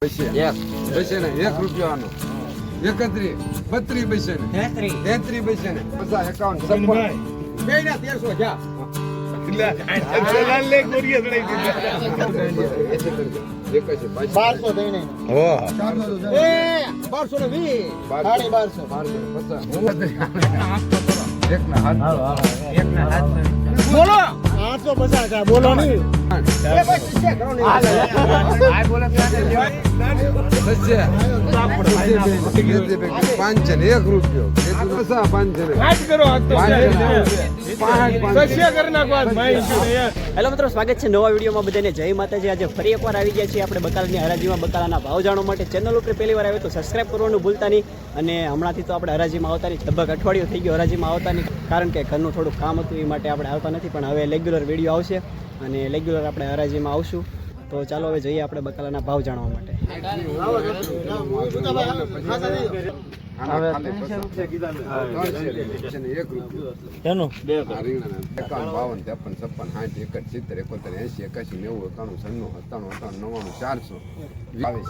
પૈસે ને. એક રૂપિયાનો. એકત્રીસ બત્રીસ પૈસે ને. તેત્રીસ પૈસે ને. પચાસ એકાવન છપ્પન. બે ના તેરસો જા. બારસો ને. વીસ. સાડી બારસો. બારસો પચાસ. બોલો. આઠસો પચાસ બોલો નહીં. પાંચ છે ને એક રૂપિયો. પાંચ છે હેલો મિત્રો સ્વાગત છે નવા વિડીયોમાં બધાને. જય માતાજી. આજે ફરી એકવાર આવી ગયા છીએ આપણે બકાલાની હરાજીમાં બકાલાના ભાવ જાણવા માટે. ચેનલ ઉપર પહેલી વાર આવે તો સબસ્ક્રાઇબ કરવાનું ભૂલતા નહીં. અને હમણાંથી તો આપણે હરાજીમાં આવતા નહીં. લગભગ અઠવાડિયું થઈ ગયું હરાજીમાં આવતા નહીં. કારણ કે ઘરનું થોડું કામ હતું એ માટે આપણે આવતા નથી. પણ હવે રેગ્યુલર વીડિયો આવશે. અને રેગ્યુલર આપણે હરાજીમાં આવશું. તો ચાલો હવે જઈએ આપણે બકાલાના ભાવ જાણવા માટે બાવન ત્રેપન છપ્પન સાઠ એકસઠ સિત્તેર એકોતેર એસી એકાસી નેવું એકાણું છન્નું સત્તાણું અઠાણું નવ્વાણું ચારસો નેવું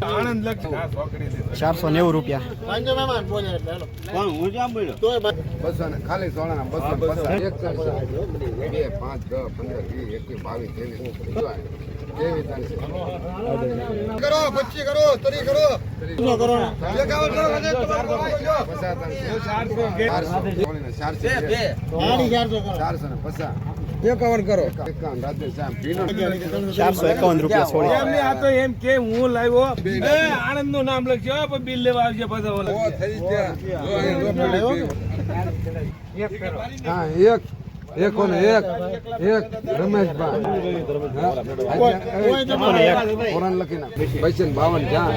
એકાસી લખી ચારસો નેવું રૂપિયા. બસો. ને ખાલી સોળાના બસો બે પાંચ દસ પંદર વીસ એકવીસ બાવીસ ત્રેવીસ કરો પચીસ કરો તરી કરો. ચારસો ચારસો ચારસો ને પચાસ. એકાવન કરો. ચારસો એકાવન રૂપિયા છોડી. એમ આ તો એમ કે હું લાવ્યો. આણંદ આનંદનું નામ લખજો પણ બિલ લેવા આવશે પાછા હા એક. એક કોને એક. એક. રમેશભાઈ. કોરન લખી ના બૈસન બાવન ક્યાં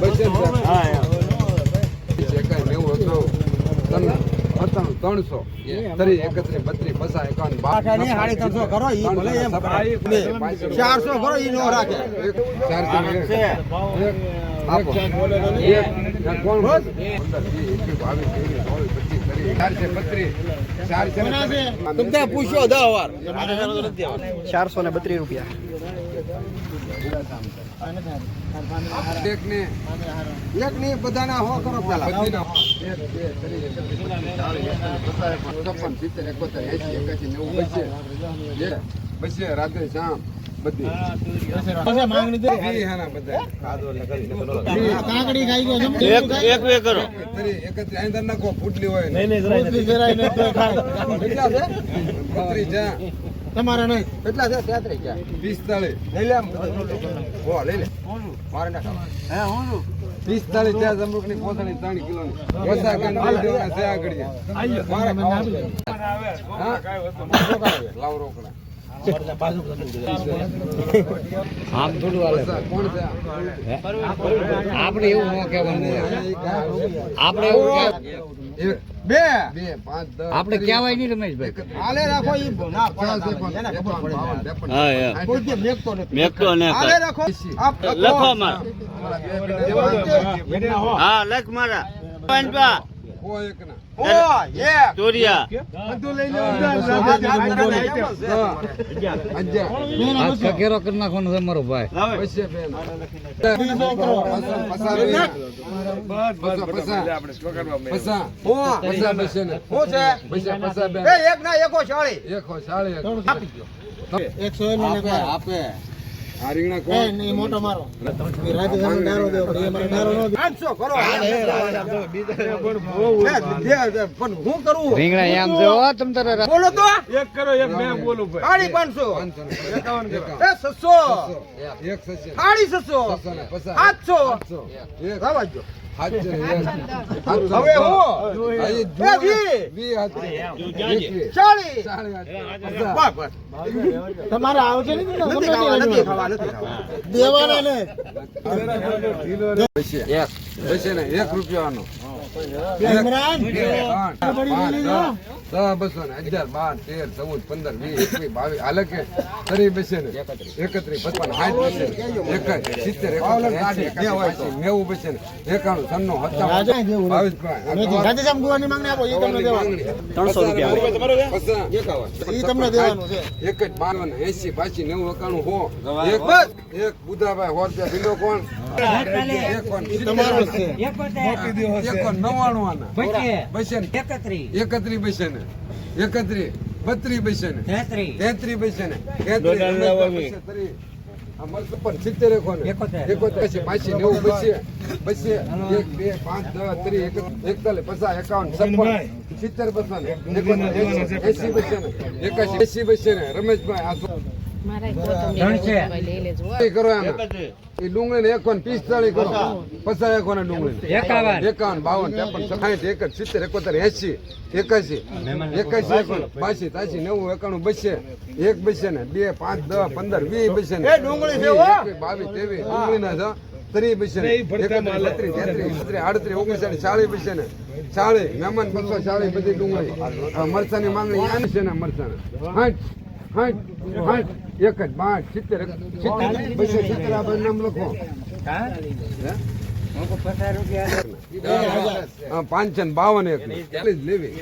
બૈસન એકાય નેવું અઠાણું ત્રણ અઠાણું ત્રણસો. ત્રીસ એકત્રીસ બત્રીસ પચાસ એકાવન ત્રણસો કરો ઈ ભલે એમ ચારસો કરો ઈ નો રાખે. આપો. કોણ ચારસો ને બત્રીસ રૂપિયા. એક ને. બધાના હો કરો પેલા. છપ્પન, સિત્તેર, એકોતેર, નેવું, ફૂટલી હોય ને. ને તમારે નહીં કેટલા છે તેત્રીસ છે પિસ્તાળીસ. લઈ લે આમ. હો, લઈ લે મારે ના ખાવા. પિસ્તાળીસ ચા જમરૂખની પોતાની ત્રણ. ઓછા કાન છે આગળ. મારે ખાવા. હા? લાવ રોકડા. આપણે એવું ન કહેવાનું આપણે એવું બે આપણે કહેવાય નહીં. રમેશભાઈ હાલે રાખો ઈ ના મેકતો ને હાલે રાખો લખો માર. હા લખ મારા. પંચવા કોઈ એક ચોરિયા કકેરો કરી નાખવાનો છે મારો ભાઈ. એકસો આપે. આ રીંગણા એ કોણ? નહીં મોટો મારો એ રાતે તમે ડારો દેવો એ મારો ડારો નો આંચો કરો પણ હું કરું રીંગણા એમ જો તમ તારે બોલો તો એક કરો એક મેં બોલું ભાઈ સાડી પાંચસો એકાવન. એ સસો એક સસો સાડી સસો. સાતસો સાતસો. હવે હું. તમારે આવશે દેવાના ને. એક રૂપિયાનો. બસો ને અગિયાર બાર તેર ચૌદ પંદર વીસ એકવીસ બાવીસ. હાલે કે? તરી બેસે ને એકત્રીસ. પચપન સાઠ બેસે ને સિત્તેર નેવું બેસે ને એકાણું છન્નું સત્તાવન બાવીસ ત્રણસો રૂપિયા એક જ બાવન એસી પાછી નેવું એકાણું હો. એક બસ એક બુધાભાઈ સો રૂપિયા બિલો કોણ? એક કોણ તમારો જ છે એક કોણ નવ્વાણું બસે ને એકત્રીસ બત્રીસ બસે ને તેત્રીસ બસે ને તેત્રીસ બસે પણ સિત્તેર એકોતેર પછી પાછી નેવું એક બે પાંચ દસ ત્રીસ એક- એકતાલીસ પચાસ એકાવન છપ્પન સિત્તેર પચાસ એસી બસે ને એકાશી એસી બસે ને રમેશભાઈ આ કરો એ ડુંગળી ને એકોન પિસ્તાળીસ કરો. પચાસ એકોને ડુંગળી. એકાવન. બાવન ત્રેપન સાઠ એકડ સિત્તેર એકોતેર એસી એકાશી એકાશી એકોન બાસી તાસી નેવું એકાણું બસે. એક બસે ને બે પાંચ દસ પંદર વીસ બસે ને. ડુંગળી બાવીસ ત્રેવીસ ના છે. ત્રીસ બસે ને. બત્રીસ તેત્રીસ બત્રીસ આડત્રીસ ઓગણસાઠ ચાલીસ બસે ને. ચાલીસ મહેમાન બસો ચાલીસ બધી ડુંગળી. આ મરચાની માંગણી છે ને મરચાના. હાઠ હાઠ હાઠ એક જ પાંચ સિત્તેર સિત્તેર બસો સિત્તેર આ બધું નામ લખો પાંચ ને બાવન એક લેવી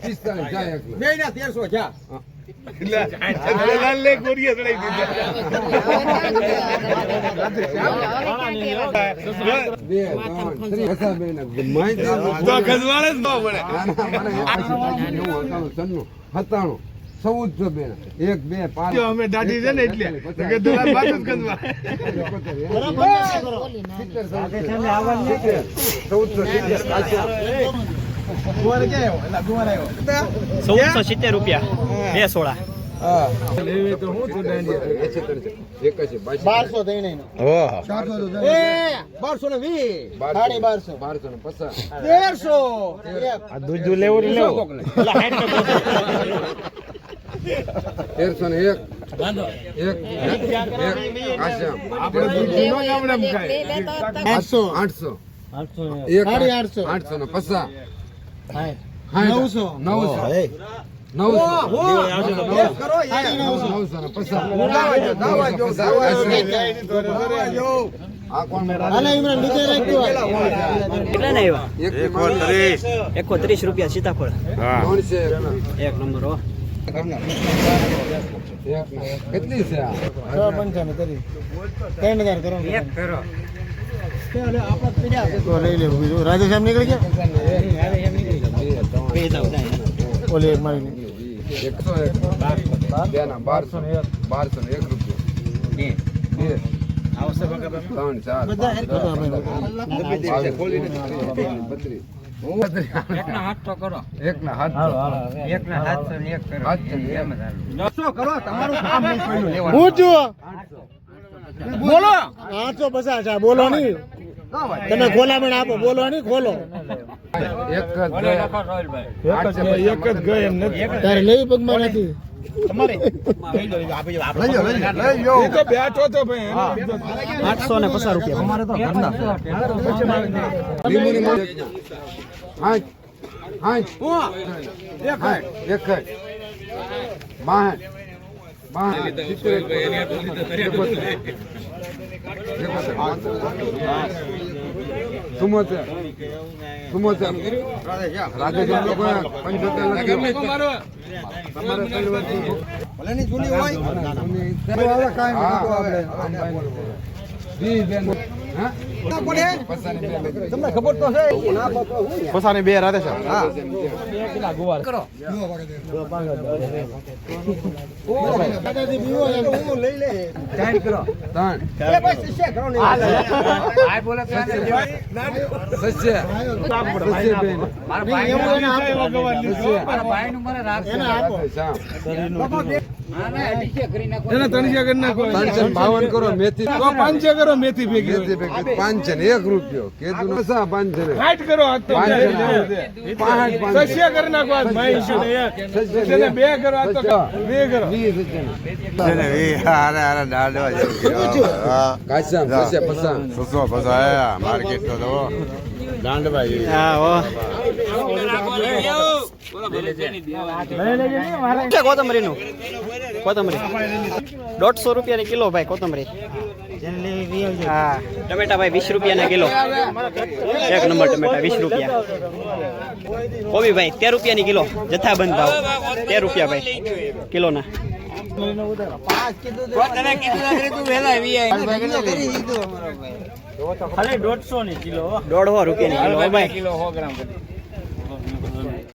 પિસ્તાલીસ જાય એક બે છો તેરસો જા લાલ લે ગોરીયા ચડાઈ દીધા બે ત્રણ ત્રીસ પચાસ બે ને માહિતી તો ખજવાળે જ ન પડે આના મને એક સત્તાણું બે પાંચ અમે દાઢી છે. ને એટલે કે નાની. ચૌદસો સિત્તેર રૂપિયા બે સોળા તેરસો ને એક આઠસો આઠસો આઠસો. આઠસો ને પચાસ નવસો. નવસો. નવસો. નવસો. ને પચાસ આ કોણ હાલે ઇમરાન નીચે રાખજો. કેટલા ને આવ્યા? એક એકો ત્રીસ રૂપિયા સીતાફળ. એક નંબર હો. કેટલી છે પંચાણું કરી. ત્રણ હજાર કરો. એક કરો. તો લઈ લેવું બીજું રાધેશ્યામ નીકળી ગયા. ઓલી એક મારી એકસો એક ના બારસો ને એક રૂપિયો એક ના હાથ બોલો આઠસો પચાસ બોલો નહીં તમે ખોલામણ આપો. બોલો નહીં ખોલો. એક જ આઠસો એક જ ગઈ એમ નથી. તારે લેવી પગમાં નથી? એ તો બેઠો તો ભાઈ એનો આઠસો ને પચાસ રૂપિયા. અમારે તો લીંબુની ચુમ્મોતેર ચુમ્મોતેર રાધેશ્યામ લોકો પંચોતેર લખી. તમારે કઈ. હા? પસાની બે લખી. તમને ખબર તો છે પસાની બે રાતે છે. હા. કરી. નાખો પાંચસો ને મેથી તો પાંચસો કરો મેથી ભેગી કરો મેથી ભેગી પાંચસો ને એક રૂપિયો કેદું નો સા પાંચસો ને સાઠ કરો પાંચસો ને પાંચસો સસ્ય કરી નાખો ને બે કરો તો બે કરો પૈસા હા કોથમરીનું કોથમરી? દોઢસો રૂપિયાની કિલો ભાઈ કોથમરી. હા. ટમેટા ભાઈ વીસ રૂપિયાના કિલો. એક નંબર ટમેટા વીસ રૂપિયા. કોબી ભાઈ, તેર રૂપિયાની કિલો. જથ્થાબંધ ભાવ. તેર રૂપિયા ભાઈ. કિલોના. દોઢસો રૂપિયાની કિલો હો ભાઈ.